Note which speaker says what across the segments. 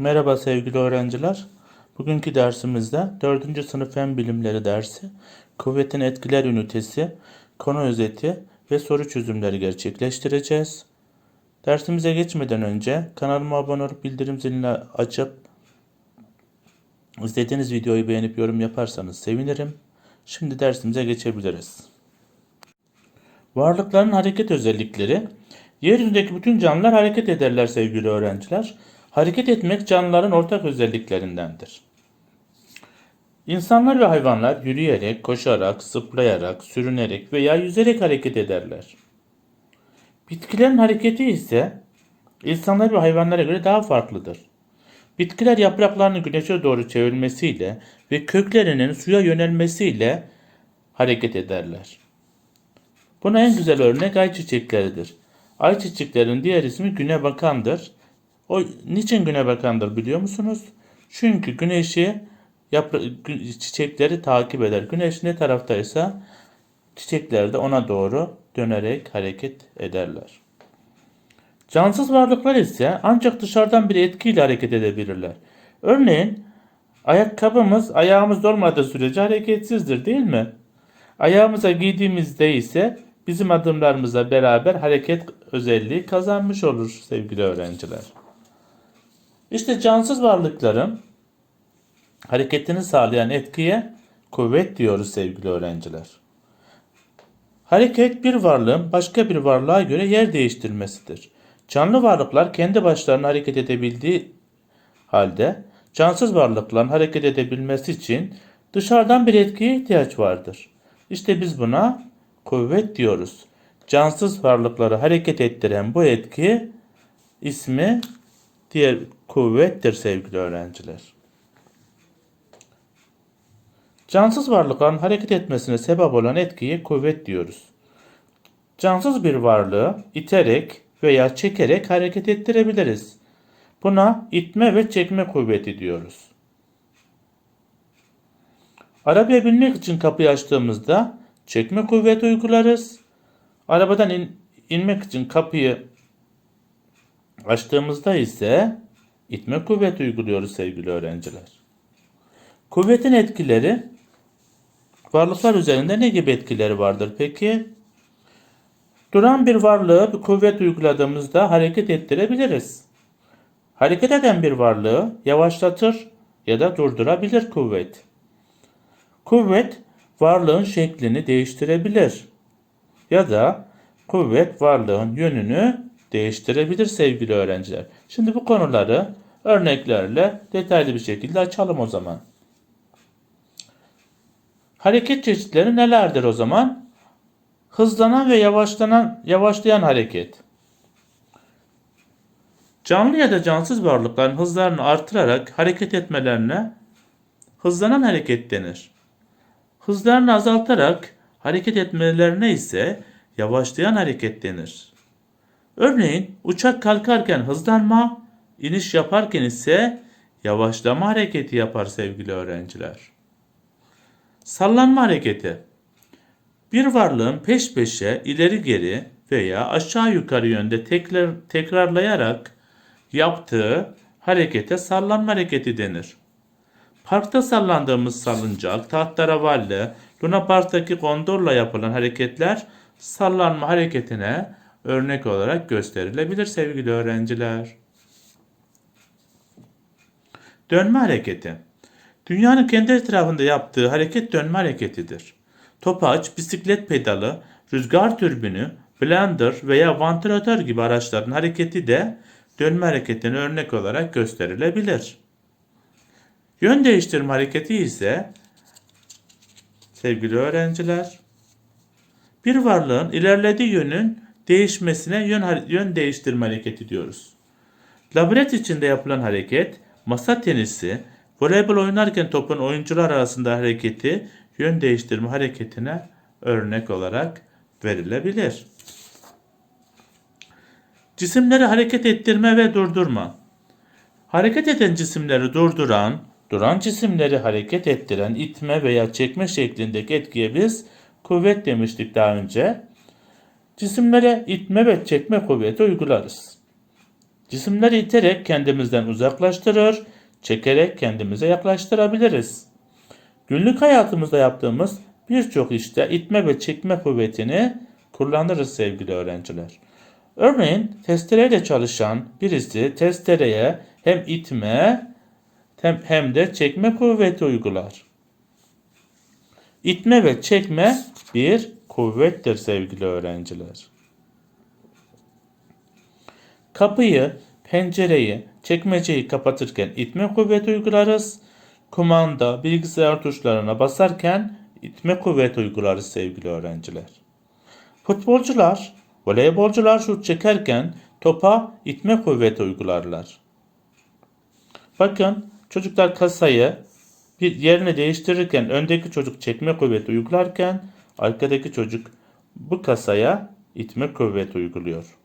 Speaker 1: Merhaba sevgili öğrenciler. Bugünkü dersimizde 4. sınıf fen bilimleri dersi, kuvvetin etkiler ünitesi, konu özeti ve soru çözümleri gerçekleştireceğiz. Dersimize geçmeden önce kanalıma abone olup bildirim zilini açıp izlediğiniz videoyu beğenip yorum yaparsanız sevinirim. Şimdi dersimize geçebiliriz. Varlıkların hareket özellikleri. Yeryüzündeki bütün canlılar hareket ederler sevgili öğrenciler. Hareket etmek canlıların ortak özelliklerindendir. İnsanlar ve hayvanlar yürüyerek, koşarak, zıplayarak, sürünerek veya yüzerek hareket ederler. Bitkilerin hareketi ise insanlar ve hayvanlara göre daha farklıdır. Bitkiler yapraklarını güneşe doğru çevirmesiyle ve köklerinin suya yönelmesiyle hareket ederler. Buna en güzel örnek ayçiçekleridir. Ayçiçeklerin diğer ismi güne bakandır. O niçin güne bakandır biliyor musunuz? Çünkü güneşi yapra- çiçekleri takip eder. Güneş ne taraftaysa çiçekler de ona doğru dönerek hareket ederler. Cansız varlıklar ise ancak dışarıdan bir etkiyle hareket edebilirler. Örneğin ayakkabımız ayağımız olmadığı sürece hareketsizdir değil mi? Ayağımıza giydiğimizde ise bizim adımlarımıza beraber hareket özelliği kazanmış olur sevgili öğrenciler. İşte cansız varlıkların hareketini sağlayan etkiye kuvvet diyoruz sevgili öğrenciler. Hareket bir varlığın başka bir varlığa göre yer değiştirmesidir. Canlı varlıklar kendi başlarına hareket edebildiği halde cansız varlıkların hareket edebilmesi için dışarıdan bir etkiye ihtiyaç vardır. İşte biz buna kuvvet diyoruz. Cansız varlıkları hareket ettiren bu etki ismi diğer kuvvettir sevgili öğrenciler. Cansız varlıkların hareket etmesine sebep olan etkiye kuvvet diyoruz. Cansız bir varlığı iterek veya çekerek hareket ettirebiliriz. Buna itme ve çekme kuvveti diyoruz. Arabaya binmek için kapıyı açtığımızda çekme kuvveti uygularız. Arabadan in- inmek için kapıyı açtığımızda ise itme kuvveti uyguluyoruz sevgili öğrenciler. Kuvvetin etkileri varlıklar üzerinde ne gibi etkileri vardır peki? Duran bir varlığı bir kuvvet uyguladığımızda hareket ettirebiliriz. Hareket eden bir varlığı yavaşlatır ya da durdurabilir kuvvet. Kuvvet varlığın şeklini değiştirebilir. Ya da kuvvet varlığın yönünü değiştirebilir sevgili öğrenciler. Şimdi bu konuları örneklerle detaylı bir şekilde açalım o zaman. Hareket çeşitleri nelerdir o zaman? Hızlanan ve yavaşlanan yavaşlayan hareket. Canlı ya da cansız varlıkların hızlarını artırarak hareket etmelerine hızlanan hareket denir. Hızlarını azaltarak hareket etmelerine ise yavaşlayan hareket denir. Örneğin uçak kalkarken hızlanma, iniş yaparken ise yavaşlama hareketi yapar sevgili öğrenciler. Sallanma hareketi. Bir varlığın peş peşe ileri geri veya aşağı yukarı yönde tekrar, tekrarlayarak yaptığı harekete sallanma hareketi denir. Parkta sallandığımız salıncak, tahtaravalli, Luna Park'taki kondorla yapılan hareketler sallanma hareketine örnek olarak gösterilebilir sevgili öğrenciler. Dönme hareketi. Dünyanın kendi etrafında yaptığı hareket dönme hareketidir. Topaç, bisiklet pedalı, rüzgar türbünü, blender veya vantilatör gibi araçların hareketi de dönme hareketine örnek olarak gösterilebilir. Yön değiştirme hareketi ise sevgili öğrenciler bir varlığın ilerlediği yönün değişmesine yön, yön değiştirme hareketi diyoruz. Labirent içinde yapılan hareket, masa tenisi, voleybol oynarken topun oyuncular arasında hareketi yön değiştirme hareketine örnek olarak verilebilir. Cisimleri hareket ettirme ve durdurma. Hareket eden cisimleri durduran, duran cisimleri hareket ettiren itme veya çekme şeklindeki etkiye biz kuvvet demiştik daha önce. Cisimlere itme ve çekme kuvveti uygularız. Cisimleri iterek kendimizden uzaklaştırır, çekerek kendimize yaklaştırabiliriz. Günlük hayatımızda yaptığımız birçok işte itme ve çekme kuvvetini kullanırız sevgili öğrenciler. Örneğin testereyle çalışan birisi testereye hem itme hem, de çekme kuvveti uygular. İtme ve çekme bir kuvvettir sevgili öğrenciler. Kapıyı, pencereyi, çekmeceyi kapatırken itme kuvveti uygularız. Kumanda, bilgisayar tuşlarına basarken itme kuvveti uygularız sevgili öğrenciler. Futbolcular, voleybolcular şut çekerken topa itme kuvveti uygularlar. Bakın çocuklar kasayı bir yerini değiştirirken öndeki çocuk çekme kuvveti uygularken arkadaki çocuk bu kasaya itme kuvveti uyguluyor.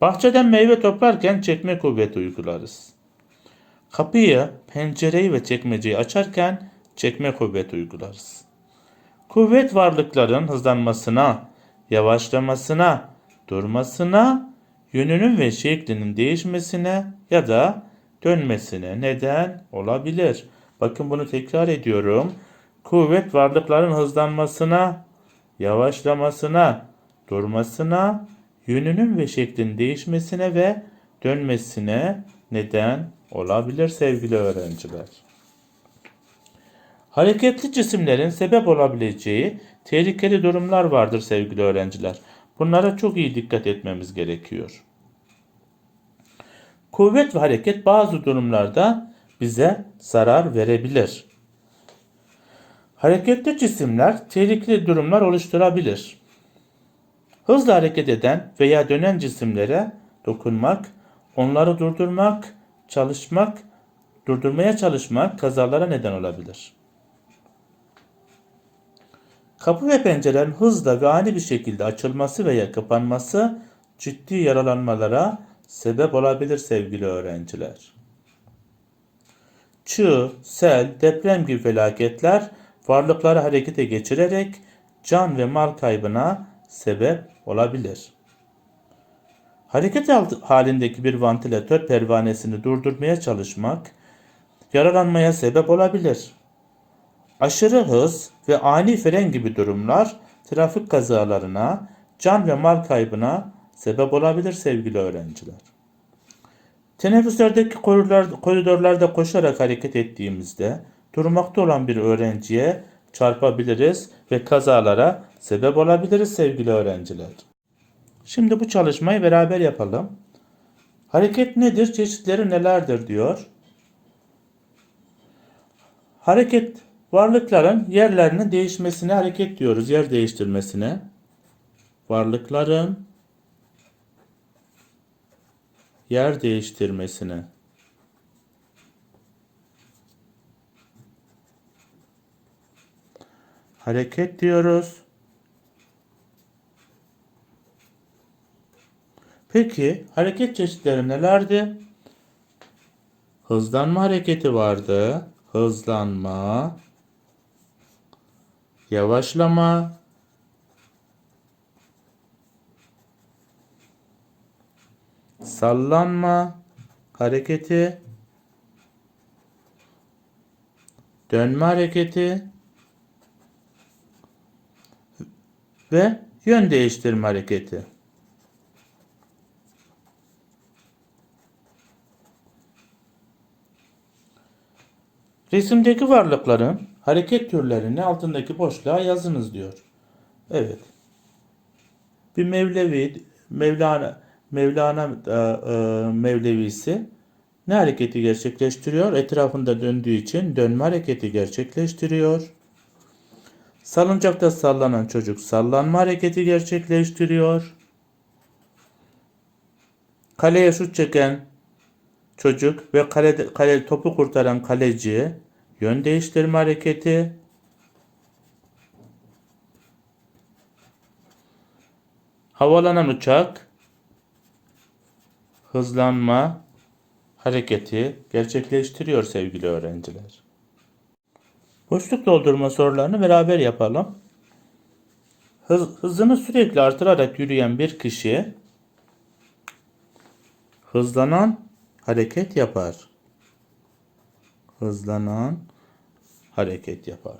Speaker 1: Bahçeden meyve toplarken çekme kuvveti uygularız. Kapıyı, pencereyi ve çekmeceyi açarken çekme kuvveti uygularız. Kuvvet varlıkların hızlanmasına, yavaşlamasına, durmasına, yönünün ve şeklinin değişmesine ya da dönmesine neden olabilir. Bakın bunu tekrar ediyorum. Kuvvet varlıkların hızlanmasına, yavaşlamasına, durmasına, yönünün ve şeklinin değişmesine ve dönmesine neden olabilir sevgili öğrenciler. Hareketli cisimlerin sebep olabileceği tehlikeli durumlar vardır sevgili öğrenciler. Bunlara çok iyi dikkat etmemiz gerekiyor. Kuvvet ve hareket bazı durumlarda bize zarar verebilir. Hareketli cisimler tehlikeli durumlar oluşturabilir. Hızla hareket eden veya dönen cisimlere dokunmak, onları durdurmak, çalışmak, durdurmaya çalışmak kazalara neden olabilir. Kapı ve pencerelerin hızla ve ani bir şekilde açılması veya kapanması ciddi yaralanmalara sebep olabilir sevgili öğrenciler. Çığ, sel, deprem gibi felaketler varlıkları harekete geçirerek can ve mal kaybına sebep olabilir. Hareket halindeki bir vantilatör pervanesini durdurmaya çalışmak yaralanmaya sebep olabilir. Aşırı hız ve ani fren gibi durumlar trafik kazalarına, can ve mal kaybına sebep olabilir sevgili öğrenciler. Teneffüslerdeki koridorlar, koridorlarda koşarak hareket ettiğimizde durmakta olan bir öğrenciye çarpabiliriz ve kazalara sebep olabiliriz sevgili öğrenciler. Şimdi bu çalışmayı beraber yapalım. Hareket nedir? Çeşitleri nelerdir diyor. Hareket varlıkların yerlerinin değişmesine hareket diyoruz. Yer değiştirmesine. Varlıkların yer değiştirmesine. Hareket diyoruz. Peki hareket çeşitleri nelerdi? Hızlanma hareketi vardı. Hızlanma, yavaşlama, sallanma hareketi, dönme hareketi ve yön değiştirme hareketi. Resimdeki varlıkların hareket türlerini altındaki boşluğa yazınız diyor. Evet. Bir Mevlevi, Mevlana, Mevlana e, e, Mevlevisi ne hareketi gerçekleştiriyor? Etrafında döndüğü için dönme hareketi gerçekleştiriyor. Salıncakta sallanan çocuk sallanma hareketi gerçekleştiriyor. Kaleye şut çeken çocuk ve kale, kale topu kurtaran kaleci yön değiştirme hareketi havalanan uçak hızlanma hareketi gerçekleştiriyor sevgili öğrenciler. Boşluk doldurma sorularını beraber yapalım. Hız, hızını sürekli artırarak yürüyen bir kişi hızlanan hareket yapar. Hızlanan hareket yapar.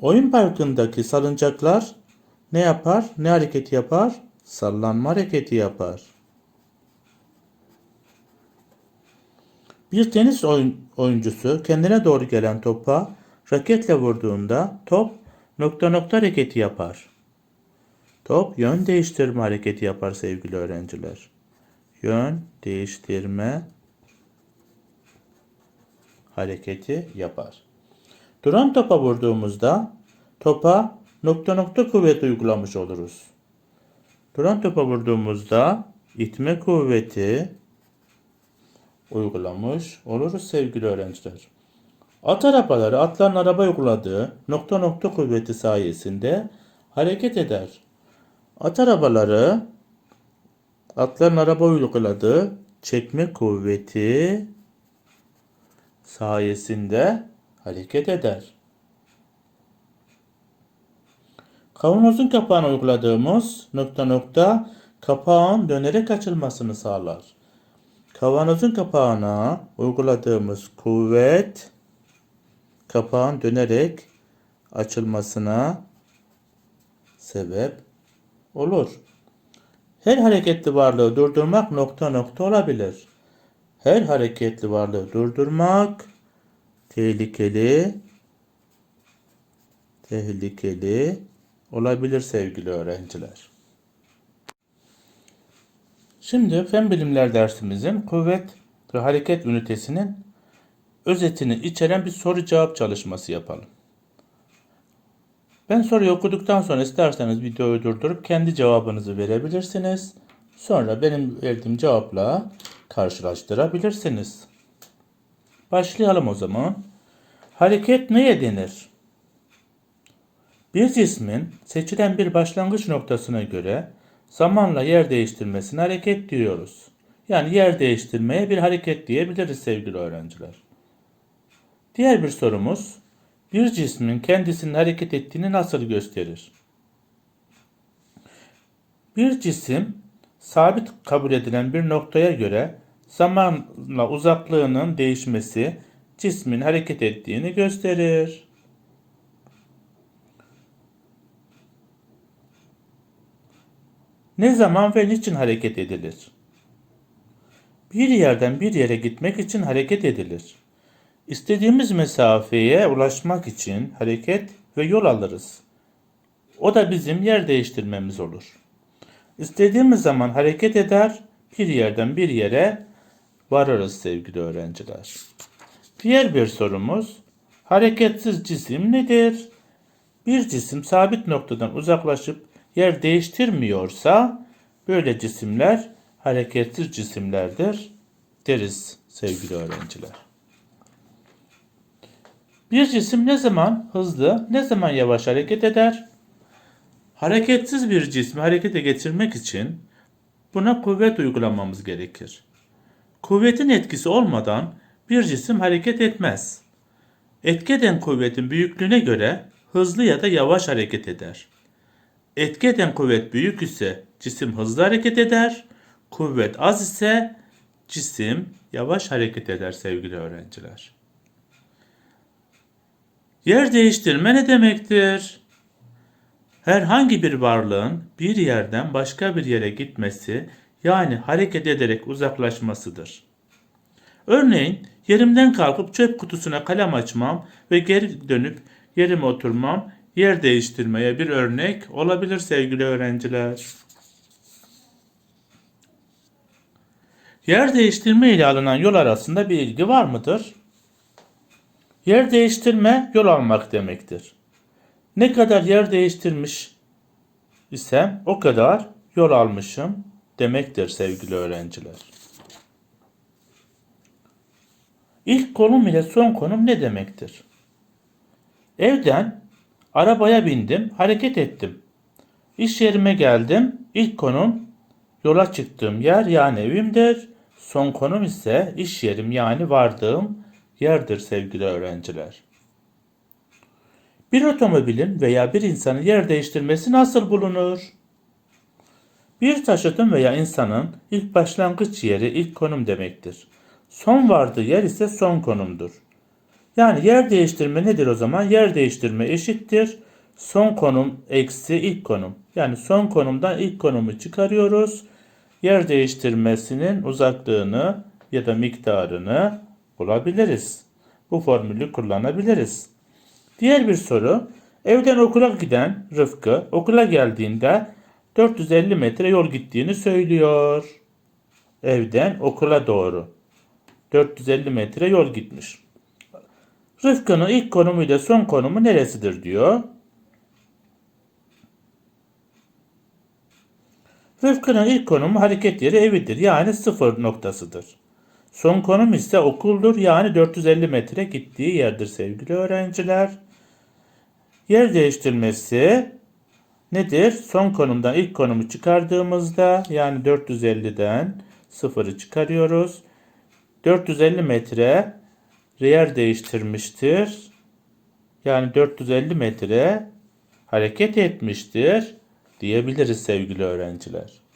Speaker 1: Oyun parkındaki salıncaklar ne yapar? Ne hareketi yapar? Sallanma hareketi yapar. Bir tenis oyun, oyuncusu kendine doğru gelen topa raketle vurduğunda top nokta nokta hareketi yapar. Top yön değiştirme hareketi yapar sevgili öğrenciler. Yön değiştirme hareketi yapar. Duran topa vurduğumuzda topa nokta nokta kuvvet uygulamış oluruz. Duran topa vurduğumuzda itme kuvveti uygulamış oluruz sevgili öğrenciler. At arabaları atların araba uyguladığı nokta nokta kuvveti sayesinde hareket eder. At arabaları atların araba uyguladığı çekme kuvveti sayesinde hareket eder. Kavanozun kapağına uyguladığımız nokta nokta kapağın dönerek açılmasını sağlar. Kavanozun kapağına uyguladığımız kuvvet kapağın dönerek açılmasına sebep olur. Her hareketli varlığı durdurmak nokta nokta olabilir. Her hareketli varlığı durdurmak tehlikeli tehlikeli olabilir sevgili öğrenciler. Şimdi fen bilimler dersimizin kuvvet ve hareket ünitesinin özetini içeren bir soru cevap çalışması yapalım. Ben soruyu okuduktan sonra isterseniz videoyu durdurup kendi cevabınızı verebilirsiniz. Sonra benim verdiğim cevapla karşılaştırabilirsiniz. Başlayalım o zaman. Hareket neye denir? Bir cismin seçilen bir başlangıç noktasına göre zamanla yer değiştirmesine hareket diyoruz. Yani yer değiştirmeye bir hareket diyebiliriz sevgili öğrenciler. Diğer bir sorumuz, bir cismin kendisinin hareket ettiğini nasıl gösterir? Bir cisim sabit kabul edilen bir noktaya göre zamanla uzaklığının değişmesi cismin hareket ettiğini gösterir. Ne zaman ve niçin hareket edilir? Bir yerden bir yere gitmek için hareket edilir. İstediğimiz mesafeye ulaşmak için hareket ve yol alırız. O da bizim yer değiştirmemiz olur. İstediğimiz zaman hareket eder, bir yerden bir yere varırız sevgili öğrenciler. Diğer bir sorumuz, hareketsiz cisim nedir? Bir cisim sabit noktadan uzaklaşıp yer değiştirmiyorsa böyle cisimler hareketsiz cisimlerdir deriz sevgili öğrenciler. Bir cisim ne zaman hızlı, ne zaman yavaş hareket eder? Hareketsiz bir cismi harekete geçirmek için buna kuvvet uygulamamız gerekir. Kuvvetin etkisi olmadan bir cisim hareket etmez. Etki eden kuvvetin büyüklüğüne göre hızlı ya da yavaş hareket eder. Etki eden kuvvet büyük ise cisim hızlı hareket eder. Kuvvet az ise cisim yavaş hareket eder sevgili öğrenciler. Yer değiştirme ne demektir? Herhangi bir varlığın bir yerden başka bir yere gitmesi yani hareket ederek uzaklaşmasıdır. Örneğin yerimden kalkıp çöp kutusuna kalem açmam ve geri dönüp yerime oturmam yer değiştirmeye bir örnek olabilir sevgili öğrenciler. Yer değiştirme ile alınan yol arasında bir ilgi var mıdır? Yer değiştirme yol almak demektir. Ne kadar yer değiştirmiş isem o kadar yol almışım demektir sevgili öğrenciler. İlk konum ile son konum ne demektir? Evden arabaya bindim, hareket ettim. İş yerime geldim. İlk konum yola çıktığım yer yani evimdir. Son konum ise iş yerim yani vardığım yerdir sevgili öğrenciler. Bir otomobilin veya bir insanın yer değiştirmesi nasıl bulunur? Bir taşıtın veya insanın ilk başlangıç yeri ilk konum demektir. Son vardığı yer ise son konumdur. Yani yer değiştirme nedir o zaman? Yer değiştirme eşittir. Son konum eksi ilk konum. Yani son konumdan ilk konumu çıkarıyoruz. Yer değiştirmesinin uzaklığını ya da miktarını bulabiliriz. Bu formülü kullanabiliriz. Diğer bir soru. Evden okula giden Rıfkı okula geldiğinde 450 metre yol gittiğini söylüyor. Evden okula doğru. 450 metre yol gitmiş. Rıfkı'nın ilk konumu ile son konumu neresidir diyor. Rıfkı'nın ilk konumu hareket yeri evidir. Yani sıfır noktasıdır. Son konum ise okuldur. Yani 450 metre gittiği yerdir sevgili öğrenciler. Yer değiştirmesi nedir? Son konumdan ilk konumu çıkardığımızda yani 450'den sıfırı çıkarıyoruz. 450 metre yer değiştirmiştir. Yani 450 metre hareket etmiştir diyebiliriz sevgili öğrenciler.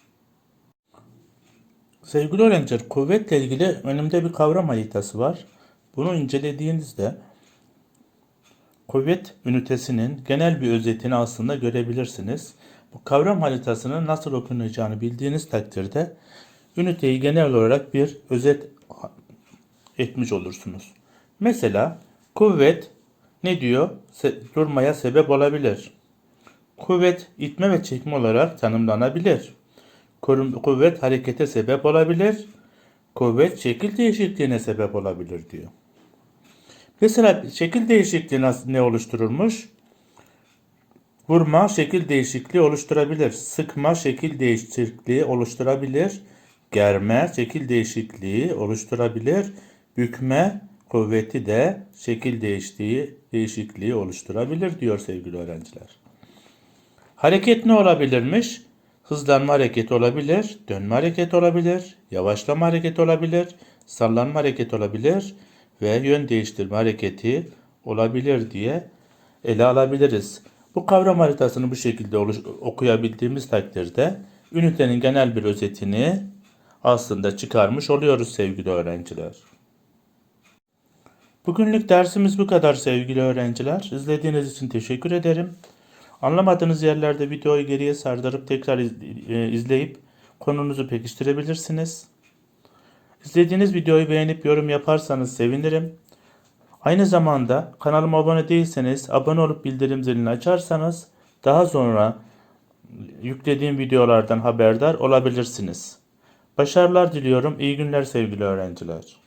Speaker 1: Sevgili öğrenciler, kuvvetle ilgili önümde bir kavram haritası var. Bunu incelediğinizde kuvvet ünitesinin genel bir özetini aslında görebilirsiniz. Bu kavram haritasının nasıl okunacağını bildiğiniz takdirde üniteyi genel olarak bir özet etmiş olursunuz. Mesela kuvvet ne diyor? Se- durmaya sebep olabilir. Kuvvet itme ve çekme olarak tanımlanabilir. Kuvvet harekete sebep olabilir. Kuvvet şekil değişikliğine sebep olabilir diyor. Mesela şekil değişikliği nasıl, ne oluştururmuş? Vurma şekil değişikliği oluşturabilir. Sıkma şekil değişikliği oluşturabilir. Germe şekil değişikliği oluşturabilir. Bükme kuvveti de şekil değiştiği değişikliği oluşturabilir diyor sevgili öğrenciler. Hareket ne olabilirmiş? Hızlanma hareketi olabilir, dönme hareketi olabilir, yavaşlama hareketi olabilir, sallanma hareketi olabilir ve yön değiştirme hareketi olabilir diye ele alabiliriz. Bu kavram haritasını bu şekilde okuyabildiğimiz takdirde ünitenin genel bir özetini aslında çıkarmış oluyoruz sevgili öğrenciler. Bugünlük dersimiz bu kadar sevgili öğrenciler. İzlediğiniz için teşekkür ederim. Anlamadığınız yerlerde videoyu geriye sardırıp tekrar e, izleyip konunuzu pekiştirebilirsiniz. İzlediğiniz videoyu beğenip yorum yaparsanız sevinirim. Aynı zamanda kanalıma abone değilseniz abone olup bildirim zilini açarsanız daha sonra yüklediğim videolardan haberdar olabilirsiniz. Başarılar diliyorum. İyi günler sevgili öğrenciler.